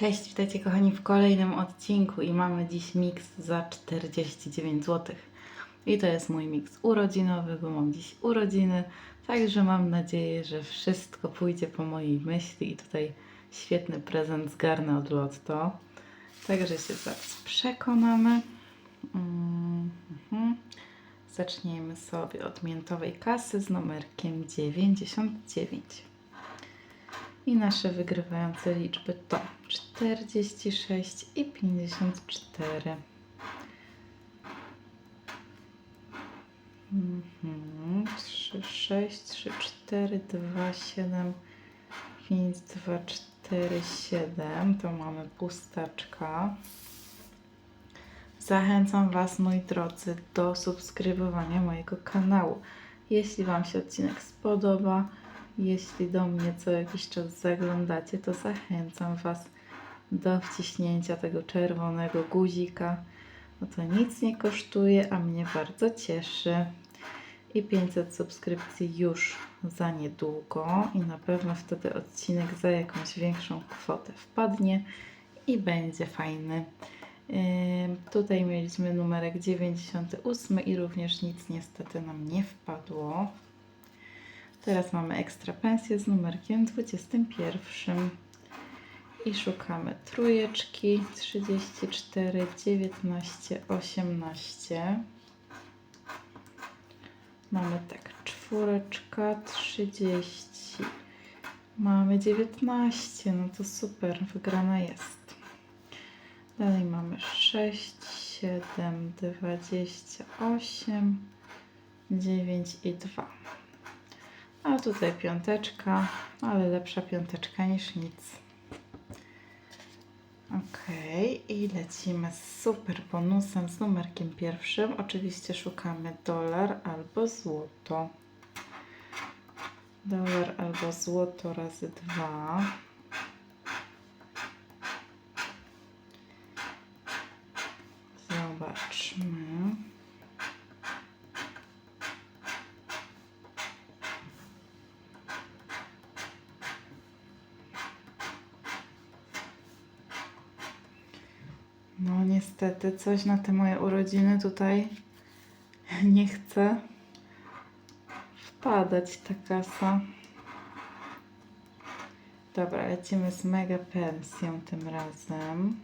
Cześć, witajcie kochani w kolejnym odcinku i mamy dziś miks za 49 zł. I to jest mój miks urodzinowy, bo mam dziś urodziny, także mam nadzieję, że wszystko pójdzie po mojej myśli i tutaj świetny prezent zgarnę od Lotto. Także się zaraz przekonamy. Mm. Zaczniemy sobie od miętowej kasy z numerkiem 99. I nasze wygrywające liczby to 46 i 54. Mhm. 3, 6, 3, 4, 2, 7, 5, 2, 4, 7. To mamy pustaczka. Zachęcam Was, moi drodzy, do subskrybowania mojego kanału. Jeśli Wam się odcinek spodoba, jeśli do mnie co jakiś czas zaglądacie, to zachęcam Was do wciśnięcia tego czerwonego guzika. No to nic nie kosztuje, a mnie bardzo cieszy. I 500 subskrypcji już za niedługo i na pewno wtedy odcinek za jakąś większą kwotę wpadnie i będzie fajny. Tutaj mieliśmy numerek 98 i również nic niestety nam nie wpadło. Teraz mamy ekstra pensję z numerkiem 21. I szukamy trójeczki 34, 19, 18. Mamy tak, czwóreczka 30. Mamy 19, no to super, wygrana jest. Dalej mamy 6, 7, 28, 9 i 2. A tutaj piąteczka, ale lepsza piąteczka niż nic. Ok, i lecimy z super bonusem z numerkiem pierwszym. Oczywiście szukamy dolar albo złoto. Dolar albo złoto razy dwa. Zobaczmy. No niestety coś na te moje urodziny tutaj nie chce wpadać ta kasa. Dobra, lecimy z mega pensją tym razem.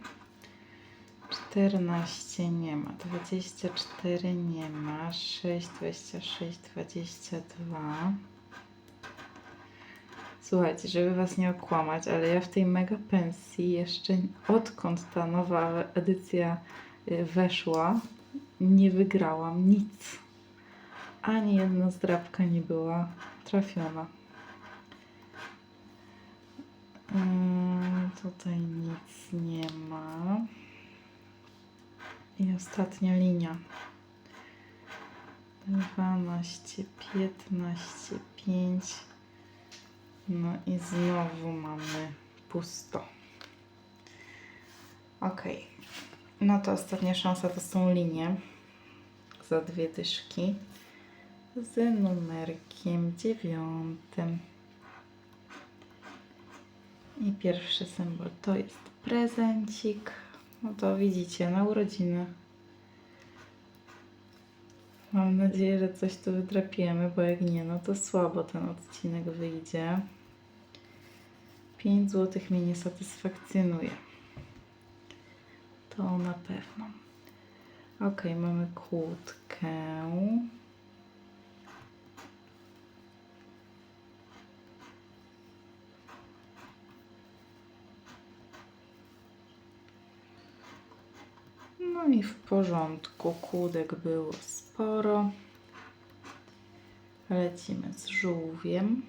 14 nie ma, 24 nie ma, 6, 26, 22. Słuchajcie, żeby Was nie okłamać, ale ja w tej mega pensji jeszcze odkąd ta nowa edycja weszła, nie wygrałam nic. Ani jedna zdrabka nie była trafiona. Ym, tutaj nic nie ma. I ostatnia linia. 12, 15, 5. No i znowu mamy pusto. Ok. No to ostatnia szansa to są linie za dwie dyszki z numerkiem dziewiątym. I pierwszy symbol to jest prezencik. No to widzicie, na urodziny. Mam nadzieję, że coś tu wydrapiemy, bo jak nie, no to słabo ten odcinek wyjdzie. 5 zł mnie nie satysfakcjonuje. To na pewno. Ok, mamy kłódkę. No i w porządku. Kłódek było sporo. Lecimy z żółwiem.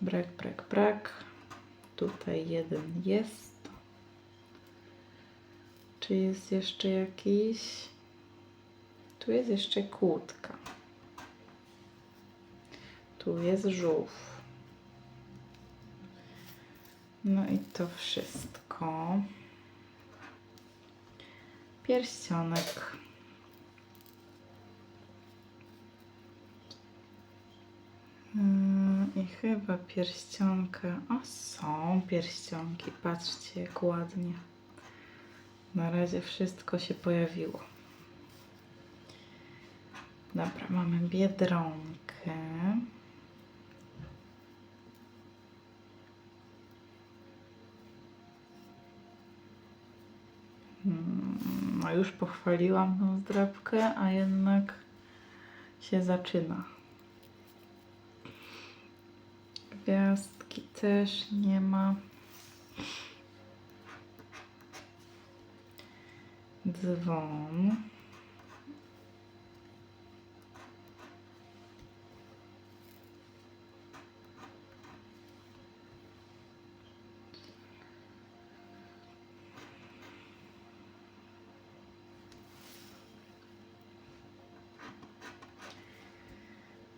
Brak, brak, brak. Tutaj jeden jest. Czy jest jeszcze jakiś? Tu jest jeszcze kłódka. Tu jest żółw. No i to wszystko. Pierścionek. Mm, I chyba pierścionka. O, są pierścionki. Patrzcie, jak ładnie. Na razie wszystko się pojawiło. Dobra, mamy biedronkę. Mm, No już pochwaliłam tą zdrabkę, a jednak się zaczyna. Gwiazdki też nie ma. Dzwon.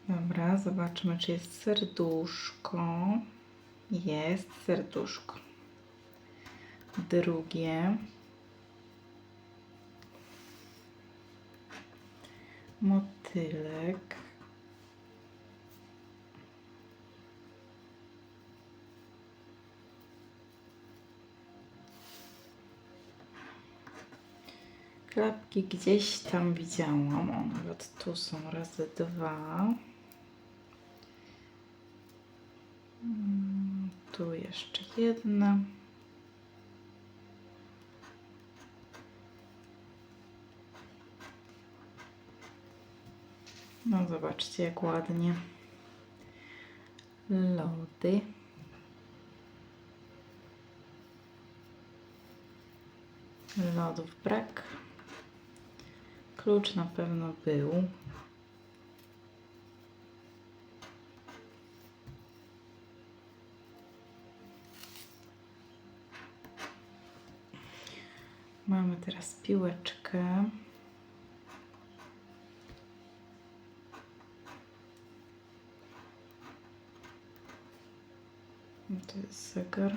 Dobra, zobaczmy, czy jest serduszko. Jest serduszko. Drugie. Motylek. Klapki gdzieś tam widziałam. O, nawet tu są razy dwa. Mm, Tu jeszcze jedna. No zobaczcie jak ładnie. Lody. Lodów brak. Klucz na pewno był. Mamy teraz piłeczkę. To jest zegar.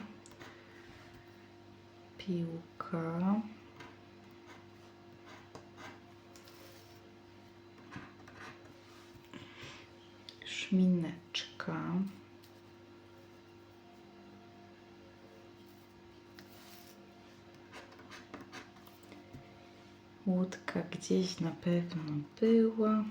Piłka. Szmineczka. Łódka gdzieś na pewno była.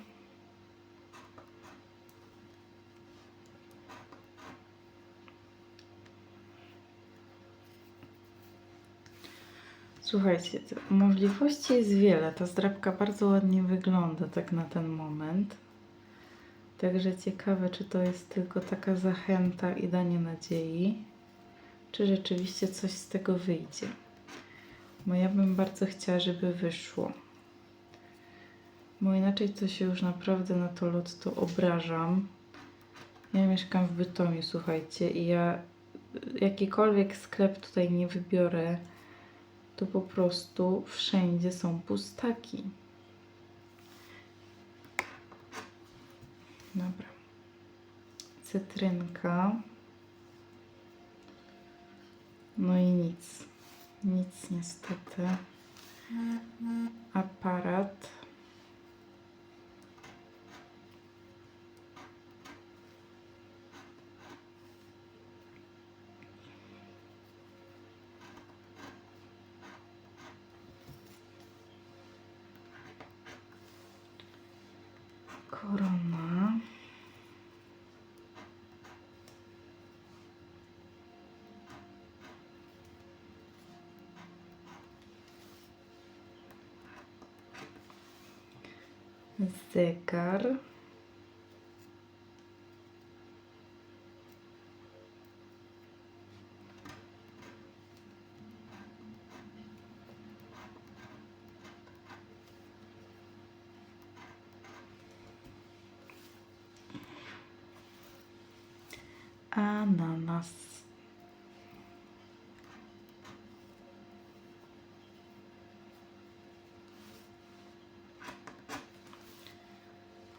Słuchajcie, możliwości jest wiele. Ta zdrabka bardzo ładnie wygląda tak na ten moment. Także ciekawe, czy to jest tylko taka zachęta i danie nadziei, czy rzeczywiście coś z tego wyjdzie. Bo ja bym bardzo chciała, żeby wyszło. Bo inaczej to się już naprawdę na to lotto obrażam. Ja mieszkam w Bytomiu, słuchajcie, i ja jakikolwiek sklep tutaj nie wybiorę, to po prostu wszędzie są pustaki. Dobra. Cytrynka. No i nic. Nic niestety. Aparat. Zegar.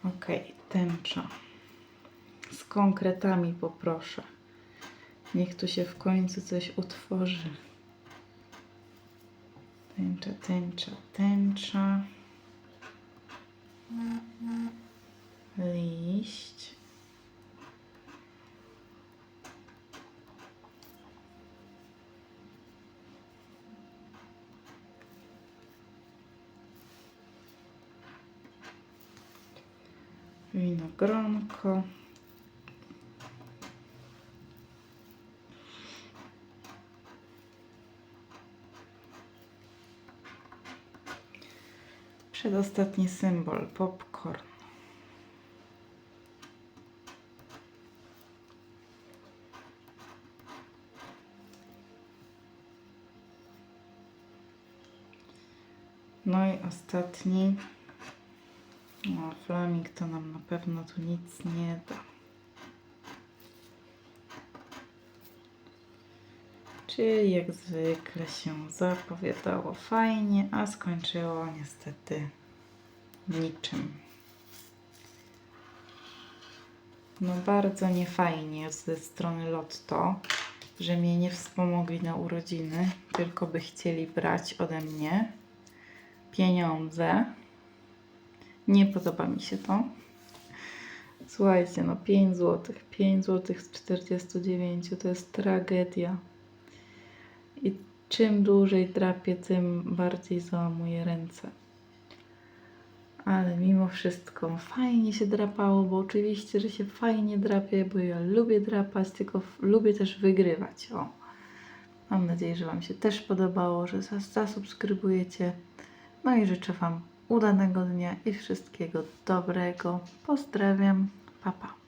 Ok, tęcza. Z konkretami poproszę. Niech tu się w końcu coś utworzy. Tęcza, tęcza, tęcza. Winogronko. Przedostatni symbol popcorn. No i ostatni. No, to nam na pewno tu nic nie da. Czyli jak zwykle się zapowiadało fajnie, a skończyło niestety niczym. No bardzo niefajnie ze strony Lotto, że mnie nie wspomogli na urodziny, tylko by chcieli brać ode mnie pieniądze. Nie podoba mi się to. Słuchajcie, no 5 zł. 5 zł z 49 to jest tragedia. I czym dłużej drapię, tym bardziej załamuję ręce. Ale mimo wszystko fajnie się drapało, bo oczywiście, że się fajnie drapie, bo ja lubię drapać, tylko lubię też wygrywać. O. Mam nadzieję, że Wam się też podobało, że zas- zasubskrybujecie. No i życzę Wam udanego dnia i wszystkiego dobrego. Pozdrawiam. Pa, pa.